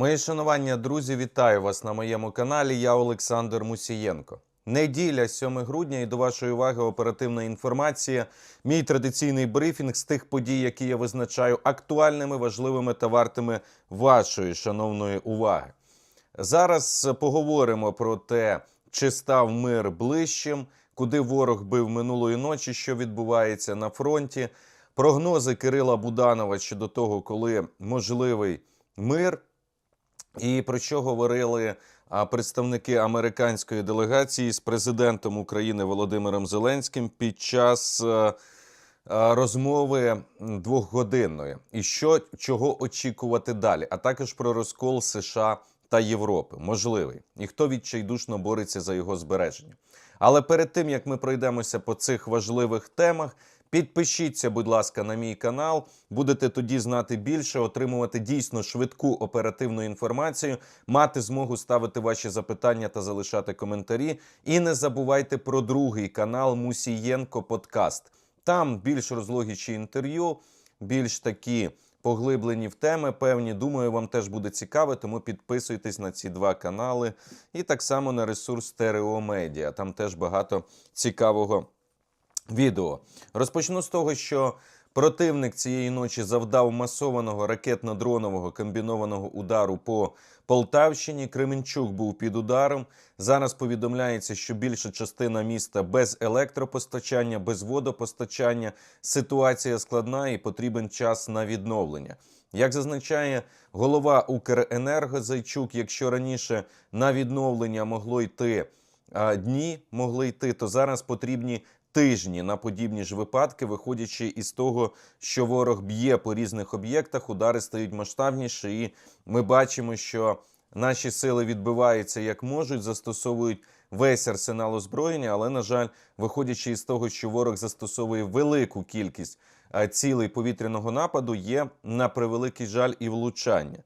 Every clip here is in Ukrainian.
Мої шанування, друзі, вітаю вас на моєму каналі. Я Олександр Мусієнко. Неділя, 7 грудня, і до вашої уваги оперативна інформація. Мій традиційний брифінг з тих подій, які я визначаю актуальними, важливими та вартими вашої шановної уваги. Зараз поговоримо про те, чи став мир ближчим, куди ворог бив минулої ночі, що відбувається на фронті. Прогнози Кирила Буданова щодо того, коли можливий мир, і про що говорили представники американської делегації з президентом України Володимиром Зеленським під час е, е, розмови двохгодинної, і що чого очікувати далі, а також про розкол США та Європи, можливий, і хто відчайдушно бореться за його збереження. Але перед тим як ми пройдемося по цих важливих темах, підпишіться, будь ласка, на мій канал. Будете тоді знати більше, отримувати дійсно швидку оперативну інформацію, мати змогу ставити ваші запитання та залишати коментарі. І не забувайте про другий канал Мусієнко Подкаст. Там більш розлогіші інтерв'ю, більш такі поглиблені в теми. Певні, думаю, вам теж буде цікаво, тому підписуйтесь на ці два канали. І так само на ресурс Стерео Медіа. Там теж багато цікавого відео. Розпочну з того, що противник цієї ночі завдав масованого ракетно-дронового комбінованого удару по Полтавщині. Кременчук був під ударом. Зараз повідомляється, що більша частина міста без електропостачання, без водопостачання. Ситуація складна і потрібен час на відновлення. Як зазначає голова Укренерго Зайчук, якщо раніше на відновлення могло йти дні, могли йти, то зараз потрібні тижні на подібні ж випадки, виходячи із того, що ворог б'є по різних об'єктах, удари стають масштабніші, і ми бачимо, що наші сили відбиваються як можуть, застосовують весь арсенал озброєння, але на жаль, виходячи із того, що ворог застосовує велику кількість цілей повітряного нападу, є на превеликий жаль і влучання.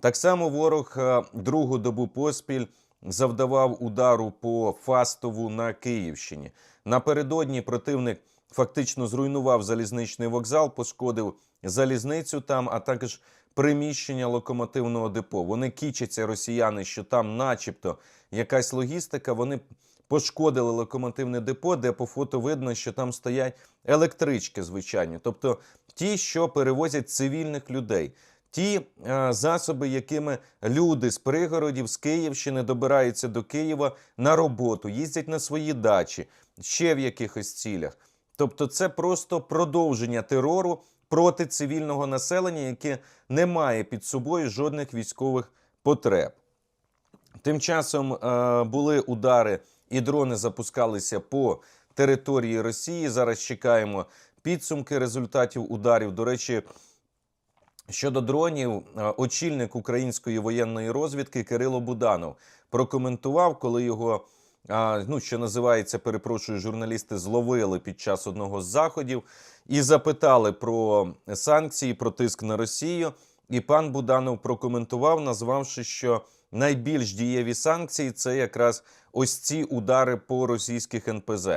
Так само ворог другу добу поспіль завдавав удару по Фастову на Київщині. Напередодні противник фактично зруйнував залізничний вокзал, пошкодив залізницю там, а також приміщення локомотивного депо. Вони кічаться росіяни, що там, начебто, якась логістика. Вони пошкодили локомотивне депо, де по фото видно, що там стоять електрички звичайні, тобто ті, що перевозять цивільних людей. Ті е, засоби, якими люди з пригородів з Київщини добираються до Києва на роботу, їздять на свої дачі, ще в якихось цілях. Тобто, це просто продовження терору проти цивільного населення, яке не має під собою жодних військових потреб. Тим часом е, були удари, і дрони запускалися по території Росії. Зараз чекаємо підсумки результатів ударів. До речі. Щодо дронів, е, очільник української воєнної розвідки Кирило Буданов прокоментував, коли його, ну що називається, перепрошую, журналісти зловили під час одного з заходів і запитали про санкції, про тиск на Росію. І пан Буданов прокоментував, назвавши, що найбільш дієві санкції це якраз ось ці удари по російських НПЗ.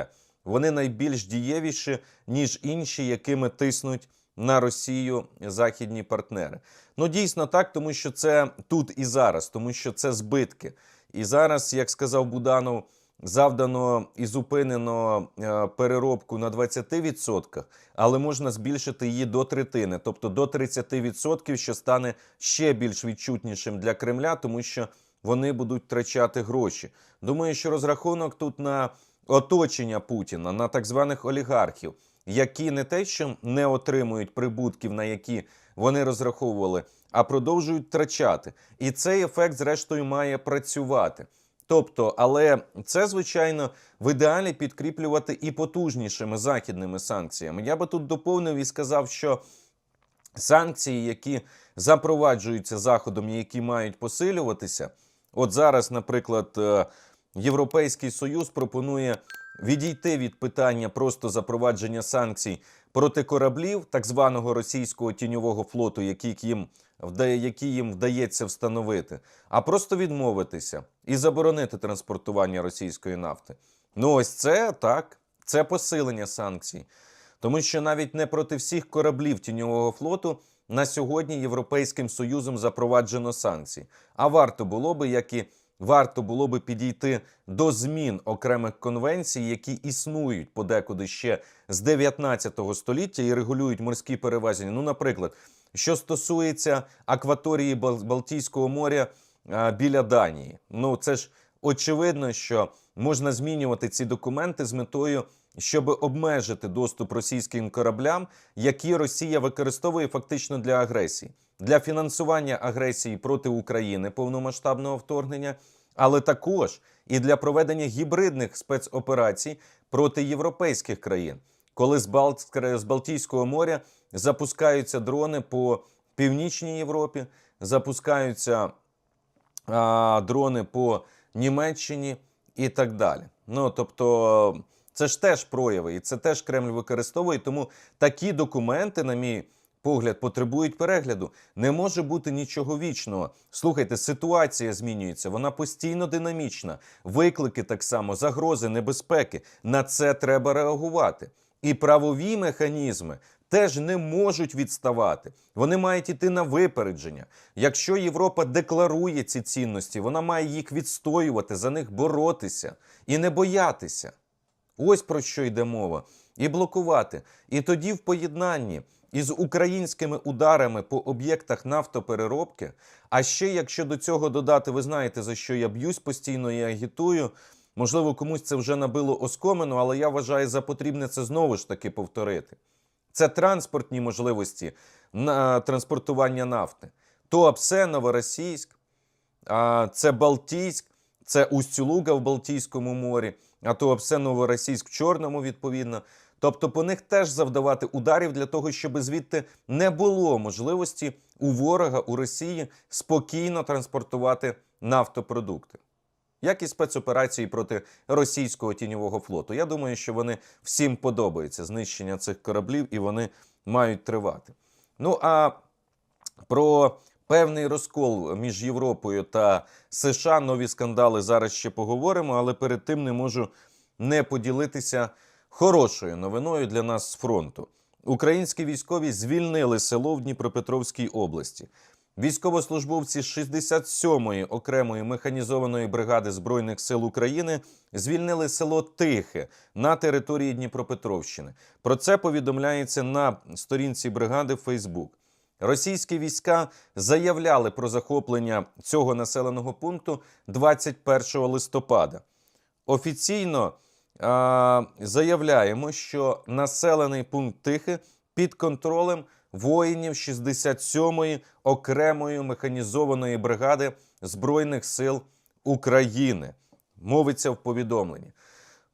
Вони найбільш дієвіші, ніж інші, якими тиснуть на Росію західні партнери. Ну дійсно так, тому що це тут і зараз, тому що це збитки. І зараз, як сказав Буданов, завдано і зупинено е, переробку на 20%, але можна збільшити її до третини, тобто до 30%, що стане ще більш відчутнішим для Кремля, тому що вони будуть втрачати гроші. Думаю, що розрахунок тут на оточення Путіна, на так званих олігархів які не те, що не отримують прибутків, на які вони розраховували, а продовжують втрачати. І цей ефект, зрештою, має працювати. Тобто, але це звичайно в ідеалі підкріплювати і потужнішими західними санкціями. Я би тут доповнив і сказав, що санкції, які запроваджуються заходом, і які мають посилюватися, от зараз, наприклад, е, Європейський Союз пропонує відійти від питання просто запровадження санкцій проти кораблів так званого російського тіньового флоту, який їм які їм вдається встановити, а просто відмовитися і заборонити транспортування російської нафти. Ну, ось це так, це посилення санкцій. Тому що навіть не проти всіх кораблів тіньового флоту на сьогодні Європейським Союзом запроваджено санкції. А варто було би, як і варто було би підійти до змін окремих конвенцій, які існують подекуди ще з 19 століття і регулюють морські перевезення. Ну, наприклад, що стосується акваторії Балтійського моря біля Данії. Ну, це ж очевидно, що можна змінювати ці документи з метою, щоб обмежити доступ російським кораблям, які Росія використовує фактично для агресії, для фінансування агресії проти України повномасштабного вторгнення, але також і для проведення гібридних спецоперацій проти європейських країн, коли з, Балт- з Балтійського моря запускаються дрони по північній Європі, запускаються а, дрони по Німеччині і так далі. Ну тобто, це ж теж прояви, і це теж Кремль використовує. Тому такі документи, на мій погляд, потребують перегляду. Не може бути нічого вічного. Слухайте, ситуація змінюється, вона постійно динамічна. Виклики так само, загрози, небезпеки. На це треба реагувати. І правові механізми теж не можуть відставати. Вони мають іти на випередження. Якщо Європа декларує ці цінності, вона має їх відстоювати, за них боротися і не боятися. Ось про що йде мова. І блокувати. І тоді в поєднанні із українськими ударами по об'єктах нафтопереробки. А ще якщо до цього додати, ви знаєте, за що я б'юсь постійно і агітую. Можливо, комусь це вже набило оскомину, але я вважаю за потрібне це знову ж таки повторити. Це транспортні можливості на транспортування нафти. Туапсе, Новоросійськ, це Балтійськ, це Усть-Луга в Балтійському морі, а Туапсе, Новоросійськ в Чорному, відповідно. Тобто по них теж завдавати ударів для того, щоб звідти не було можливості у ворога у Росії спокійно транспортувати нафтопродукти. Як і спецоперації проти російського тіньового флоту. Я думаю, що вони всім подобаються знищення цих кораблів, і вони мають тривати. Ну а про певний розкол між Європою та США нові скандали зараз ще поговоримо, але перед тим не можу не поділитися хорошою новиною для нас з фронту. Українські військові звільнили село в Дніпропетровській області. Військовослужбовці 67-ї окремої механізованої бригади Збройних сил України звільнили село Тихе на території Дніпропетровщини. Про це повідомляється на сторінці бригади Фейсбук. Російські війська заявляли про захоплення цього населеного пункту 21 листопада. Офіційно а, заявляємо, що населений пункт Тихе під контролем воїнів 67-ї окремої механізованої бригади Збройних сил України. Мовиться в повідомленні.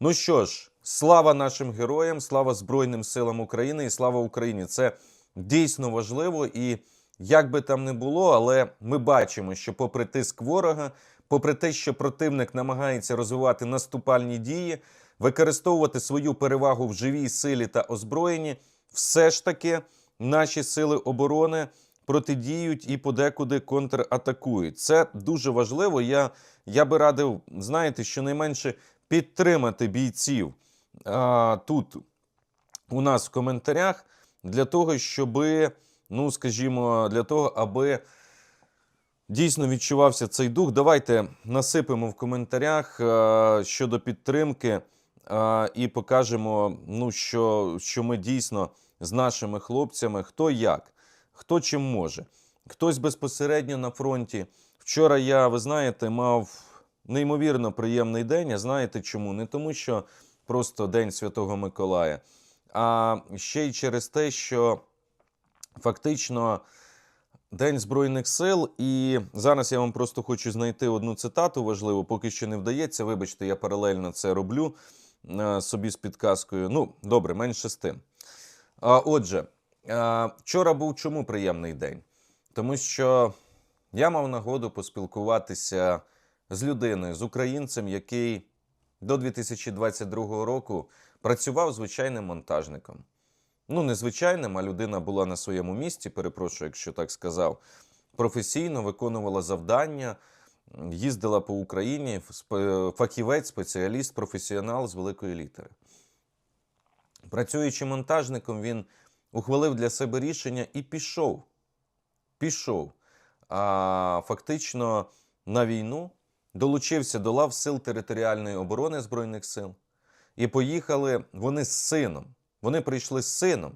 Ну що ж, слава нашим героям, слава Збройним силам України і слава Україні. Це дійсно важливо. І як би там не було, але ми бачимо, що попри тиск ворога, попри те, що противник намагається розвивати наступальні дії, використовувати свою перевагу в живій силі та озброєнні, все ж таки наші сили оборони протидіють і подекуди контратакують. Це дуже важливо. Я, я би радив, знаєте, щонайменше підтримати бійців а, тут у нас в коментарях для того, щоби, ну скажімо, для того, аби дійсно відчувався цей дух. Давайте насипемо в коментарях е, щодо підтримки е, і покажемо, ну, що, що ми дійсно з нашими хлопцями, хто як, хто чим може. Хтось безпосередньо на фронті. Вчора я, ви знаєте, мав неймовірно приємний день. А знаєте чому? Не тому, що просто День Святого Миколая, а ще й через те, що фактично День Збройних сил. І зараз я вам просто хочу знайти одну цитату важливу, поки що не вдається. Вибачте, я паралельно це роблю е, собі з підказкою. Ну, добре, менше з тим. Отже, е, вчора був чому приємний день? Тому що я мав нагоду поспілкуватися з людиною, з українцем, який до 2022 року працював звичайним монтажником. Ну, не звичайним, а людина була на своєму місці, перепрошую, якщо так сказав, професійно виконувала завдання, їздила по Україні, фахівець, спеціаліст, професіонал з великої літери. Працюючи монтажником, він ухвалив для себе рішення і пішов пішов а, фактично на війну, долучився до лав Сил територіальної оборони Збройних сил. І поїхали вони з сином. Вони прийшли з сином.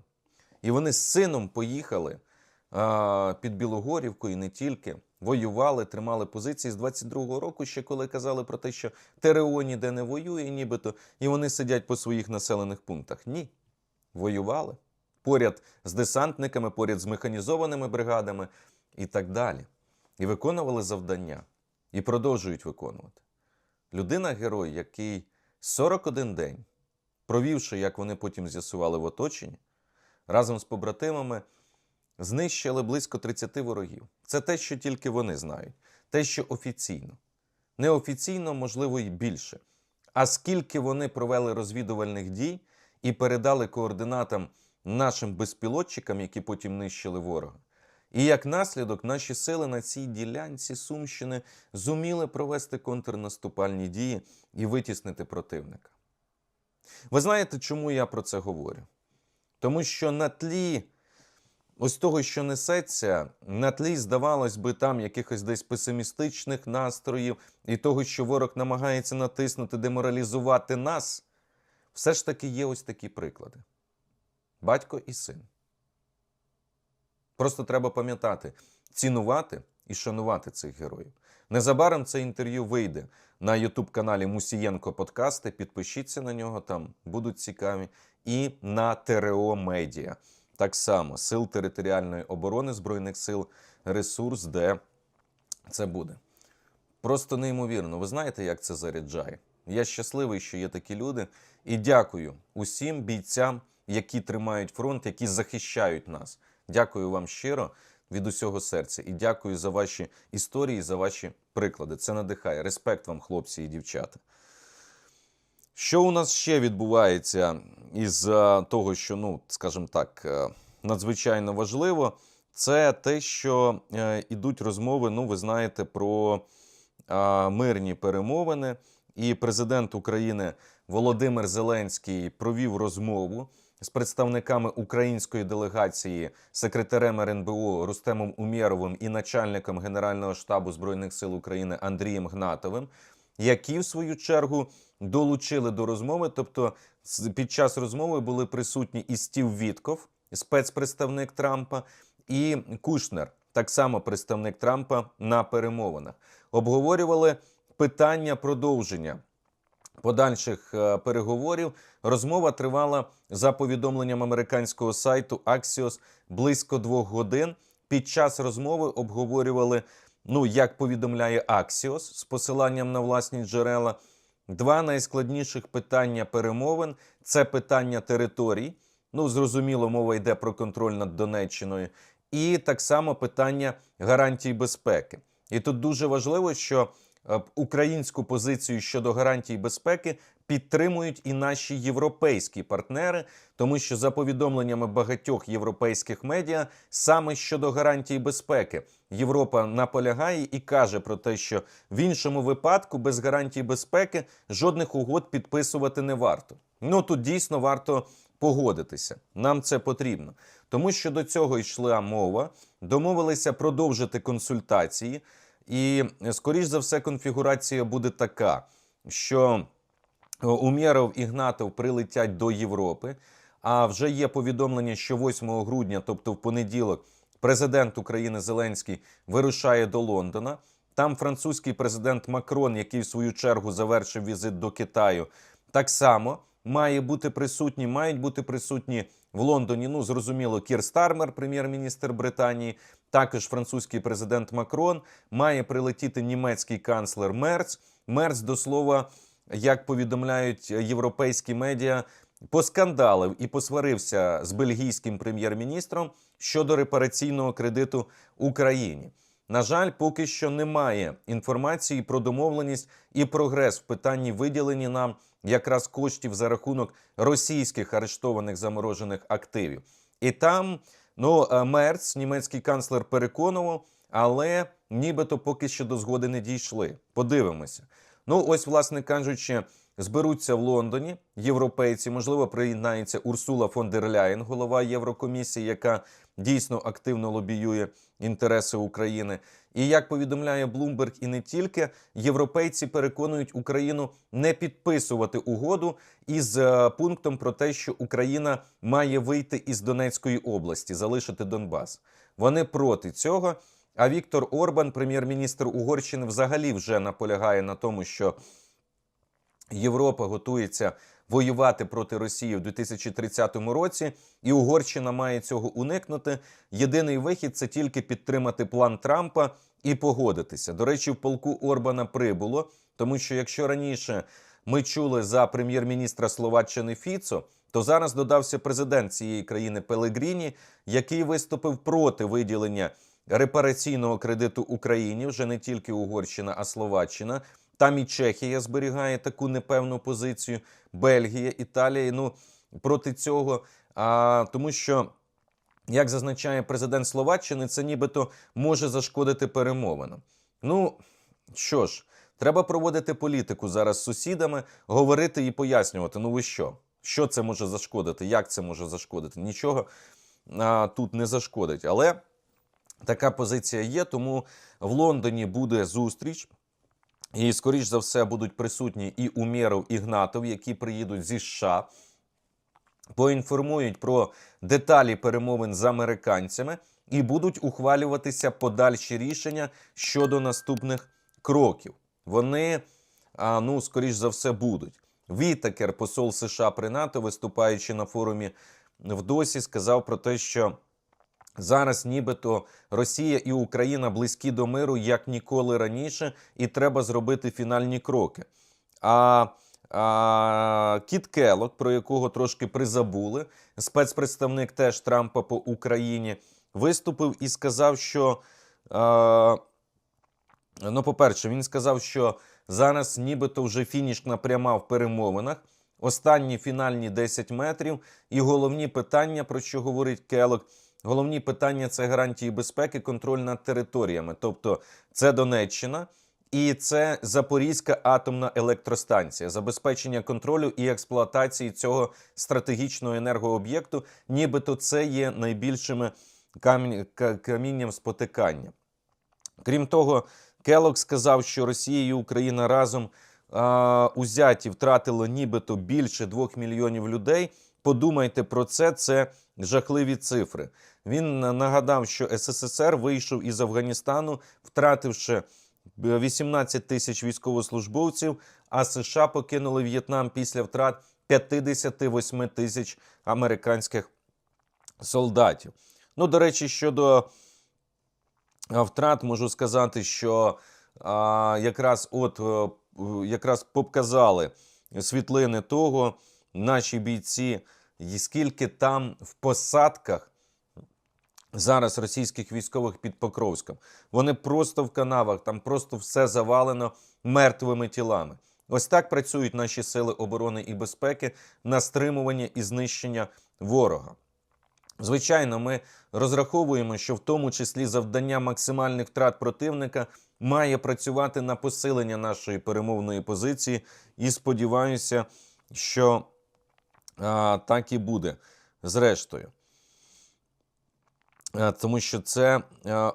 І вони з сином поїхали а, під Білогорівку і не тільки. Воювали, тримали позиції з 22-го року, ще коли казали про те, що ТРО ніде не воює, нібито, і вони сидять по своїх населених пунктах. Ні. Воювали поряд з десантниками, поряд з механізованими бригадами і так далі. І виконували завдання, і продовжують виконувати. Людина-герой, який 41 день, провівши, як вони потім з'ясували в оточенні, разом з побратимами знищили близько 30 ворогів. Це те, що тільки вони знають, те, що офіційно. Неофіційно, можливо, і більше. А скільки вони провели розвідувальних дій і передали координатам нашим безпілотчикам, які потім нищили ворога. І як наслідок, наші сили на цій ділянці Сумщини зуміли провести контрнаступальні дії і витіснити противника. Ви знаєте, чому я про це говорю? Тому що на тлі ось того, що несеться, на тлі, здавалось би, там якихось десь песимістичних настроїв і того, що ворог намагається натиснути, деморалізувати нас, все ж таки є ось такі приклади: батько і син. Просто треба пам'ятати, цінувати і шанувати цих героїв. Незабаром це інтерв'ю вийде на Ютуб-каналі Мусієнко Подкасти. Підпишіться на нього, там будуть цікаві. І на ТРО Медіа. Так само Сил територіальної оборони Збройних сил, ресурс, де це буде. Просто неймовірно. Ви знаєте, як це заряджає? Я щасливий, що є такі люди, і дякую усім бійцям, які тримають фронт, які захищають нас. Дякую вам щиро від усього серця і дякую за ваші історії, за ваші приклади. Це надихає. Респект вам, хлопці і дівчата. Що у нас ще відбувається із е, того, що, ну, скажімо так, е, надзвичайно важливо, це те, що е, ідуть розмови, ну, ви знаєте, про е, мирні перемовини. І президент України Володимир Зеленський провів розмову з представниками української делегації, секретарем РНБО Рустемом Умєровим і начальником Генерального штабу Збройних сил України Андрієм Гнатовим, які в свою чергу долучили до розмови. Тобто, під час розмови були присутні і Стів Вітков, спецпредставник Трампа, і Кушнер, так само представник Трампа на перемовинах. Обговорювали питання продовження подальших е, переговорів. Розмова тривала за повідомленням американського сайту Axios близько двох годин. Під час розмови обговорювали, ну як повідомляє Axios з посиланням на власні джерела. Два найскладніших питання перемовин це питання територій. Ну, зрозуміло, мова йде про контроль над Донеччиною, і так само питання гарантій безпеки. І тут дуже важливо, що українську позицію щодо гарантій безпеки підтримують і наші європейські партнери, тому що за повідомленнями багатьох європейських медіа, саме щодо гарантій безпеки, Європа наполягає і каже про те, що в іншому випадку без гарантій безпеки жодних угод підписувати не варто. Ну тут дійсно варто погодитися. Нам це потрібно, тому що до цього йшла мова. Домовилися продовжити консультації, і скоріш за все, конфігурація буде така, що Умєров і Гнатов прилетять до Європи. А вже є повідомлення, що 8 грудня, тобто в понеділок, президент України Зеленський вирушає до Лондона. Там французький президент Макрон, який в свою чергу завершив візит до Китаю, так само має бути присутній, мають бути присутні в Лондоні. Ну зрозуміло, Кір Стармер, прем'єр-міністр Британії, також французький президент Макрон, має прилетіти німецький канцлер Мерц. Мерц до слова, як повідомляють європейські медіа, поскандалив і посварився з бельгійським прем'єр-міністром щодо репараційного кредиту Україні. На жаль, поки що немає інформації про домовленість і прогрес в питанні виділення нам якраз коштів за рахунок російських арештованих заморожених активів. І там ну е, Мерц, німецький канцлер, переконував, але нібито поки що до згоди не дійшли. Подивимося. Ну, ось, власне кажучи, зберуться в Лондоні європейці. Можливо, приєднається Урсула фон дер Ляєн, голова Єврокомісії, яка дійсно активно лобіює інтереси України. І як повідомляє Bloomberg, і не тільки європейці переконують Україну не підписувати угоду із е, пунктом про те, що Україна має вийти із Донецької області, залишити Донбас. Вони проти цього. А Віктор Орбан, прем'єр-міністр Угорщини, взагалі вже наполягає на тому, що Європа готується воювати проти Росії в 2030 році, і Угорщина має цього уникнути. Єдиний вихід це тільки підтримати план Трампа і погодитися. До речі, в полку Орбана прибуло, тому що якщо раніше ми чули за прем'єр-міністра Словаччини Фіцо, то зараз додався президент цієї країни Пелегріні, який виступив проти виділення репараційного кредиту Україні, вже не тільки Угорщина, а Словаччина. Там і Чехія зберігає таку непевну позицію, Бельгія, Італія. Ну проти цього, а, тому що. Як зазначає президент Словаччини, це нібито може зашкодити перемовинам. Ну що ж, треба проводити політику зараз з сусідами, говорити і пояснювати. Ну ви що? Що це може зашкодити? Як це може зашкодити? Нічого а, тут не зашкодить. Але така позиція є. Тому в Лондоні буде зустріч. І, скоріш за все, будуть присутні і Умєров, і Гнатов, які приїдуть зі США, поінформують про деталі перемовин з американцями і будуть ухвалюватися подальші рішення щодо наступних кроків. Вони, а, ну, скоріш за все, будуть. Вітакер, посол США при НАТО, виступаючи на форумі в Досі, сказав про те, що Зараз нібито Росія і Україна близькі до миру як ніколи раніше, і треба зробити фінальні кроки. А, а Кіт Келок, про якого трошки призабули, спецпредставник теж Трампа по Україні, виступив і сказав, що. А, ну, по-перше, він сказав, що зараз нібито вже фінішна пряма в перемовинах. Останні фінальні 10 метрів, і головні питання, про що говорить Келок. Головні питання це гарантії безпеки, контроль над територіями, тобто це Донеччина і це Запорізька атомна електростанція, забезпечення контролю і експлуатації цього стратегічного енергооб'єкту, нібито це є найбільшими камінь, камінням спотикання. Крім того, Келок сказав, що Росія і Україна разом а, узяті втратило нібито більше двох мільйонів людей. Подумайте про це, це жахливі цифри. Він нагадав, що СССР вийшов із Афганістану, втративши 18 тисяч військовослужбовців, а США покинули В'єтнам після втрат 58 тисяч американських солдатів. Ну, до речі, щодо втрат, можу сказати, що а, якраз от якраз показали світлини того, наші бійці, і скільки там в посадках зараз російських військових під Покровськом. Вони просто в канавах, там просто все завалено мертвими тілами. Ось так працюють наші сили оборони і безпеки на стримування і знищення ворога. Звичайно, ми розраховуємо, що в тому числі завдання максимальних втрат противника має працювати на посилення нашої перемовної позиції, і сподіваюся, що а, так і буде зрештою. Тому що це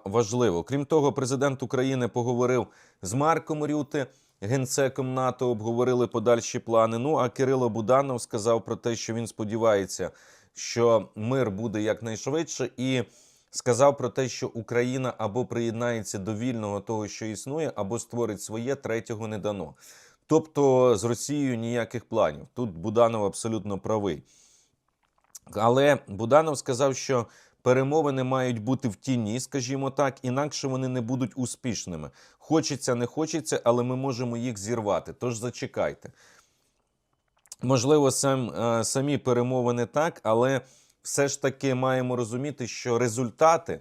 важливо. Крім того, президент України поговорив з Марком Рюти, генсеком НАТО, обговорили подальші плани. Ну а Кирило Буданов сказав про те, що він сподівається, що мир буде якнайшвидше, і сказав про те, що Україна або приєднається до вільного того, що існує, або створить своє третього не дано. Тобто з Росією ніяких планів. Тут Буданов абсолютно правий. Але Буданов сказав, що перемовини мають бути в тіні, скажімо так, інакше вони не будуть успішними. Хочеться, не хочеться, але ми можемо їх зірвати. Тож зачекайте. Можливо, сам, е, самі перемовини так, але все ж таки маємо розуміти, що результати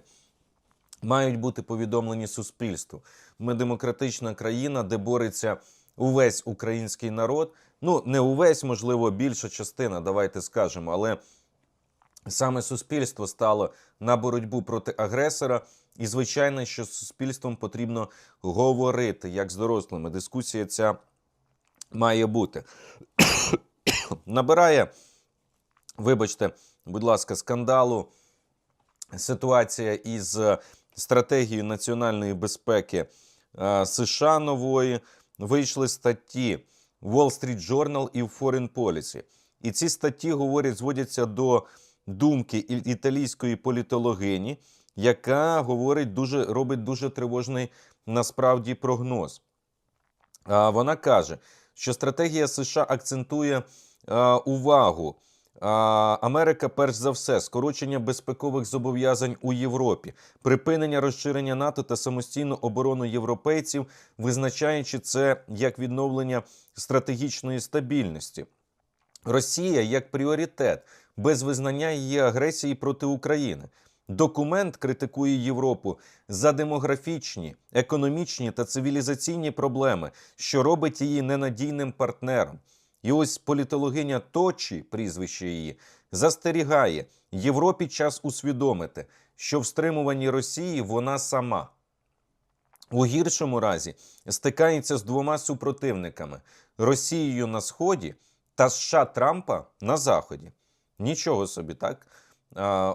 мають бути повідомлені суспільству. Ми демократична країна, де бореться увесь український народ. Ну, не увесь, можливо, більша частина, давайте скажемо, але саме суспільство стало на боротьбу проти агресора. І, звичайно, що з суспільством потрібно говорити як з дорослими. Дискусія ця має бути. Набирає, вибачте, будь ласка, скандалу ситуація із стратегією національної безпеки е, США нової. Вийшли статті Wall Street Journal і Foreign Policy. І ці статті говорять, зводяться до думки італійської політологині, яка говорить дуже робить дуже тривожний насправді прогноз. Вона каже, що стратегія США акцентує увагу. Америка, перш за все, скорочення безпекових зобов'язань у Європі, припинення розширення НАТО та самостійну оборону європейців, визначаючи це як відновлення стратегічної стабільності. Росія як пріоритет без визнання її агресії проти України. Документ критикує Європу за демографічні, економічні та цивілізаційні проблеми, що робить її ненадійним партнером. І ось політологиня Точі, прізвище її, застерігає Європі час усвідомити, що в стримуванні Росії вона сама. У гіршому разі стикається з двома супротивниками: Росією на Сході та США Трампа на Заході. Нічого собі, так?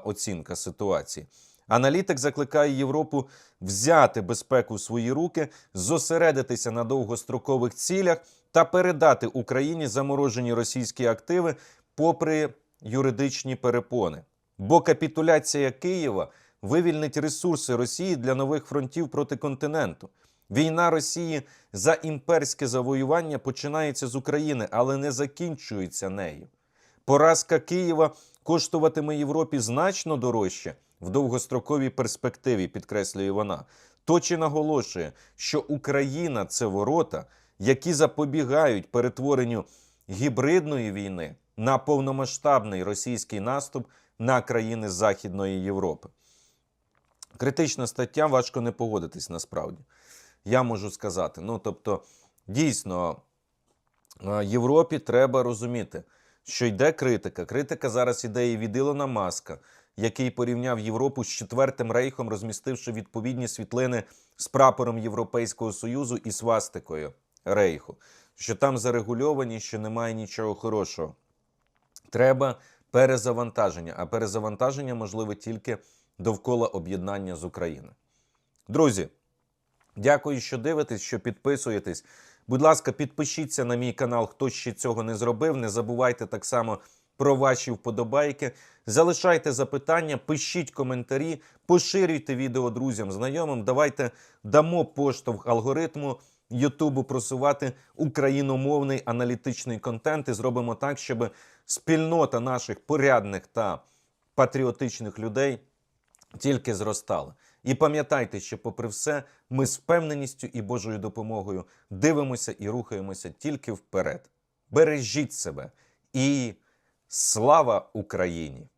Оцінка ситуації. Аналітик закликає Європу взяти безпеку в свої руки, зосередитися на довгострокових цілях та передати Україні заморожені російські активи попри юридичні перепони. Бо капітуляція Києва вивільнить ресурси Росії для нових фронтів проти континенту. Війна Росії за імперське завоювання починається з України, але не закінчується нею. Поразка Києва коштуватиме Європі значно дорожче в довгостроковій перспективі, підкреслює вона. Точі наголошує, що Україна це ворота, які запобігають перетворенню гібридної війни на повномасштабний російський наступ на країни Західної Європи. Критична стаття, важко не погодитись насправді. Я можу сказати. Ну, тобто, дійсно, Європі треба розуміти, що йде критика. Критика зараз іде і від Ілона Маска, який порівняв Європу з Четвертим рейхом, розмістивши відповідні світлини з прапором Європейського Союзу і свастикою рейху, що там зарегульовані, що немає нічого хорошого. Треба перезавантаження, а перезавантаження можливе тільки довкола об'єднання з України. Друзі, дякую, що дивитесь, що підписуєтесь. Будь ласка, підпишіться на мій канал, хто ще цього не зробив. Не забувайте так само про ваші вподобайки. Залишайте запитання, пишіть коментарі, поширюйте відео друзям, знайомим. Давайте дамо поштовх алгоритму Ютубу просувати україномовний аналітичний контент і зробимо так, щоб спільнота наших порядних та патріотичних людей тільки зростала. І пам'ятайте, що, попри все, ми з впевненістю і Божою допомогою дивимося і рухаємося тільки вперед. Бережіть себе і слава Україні!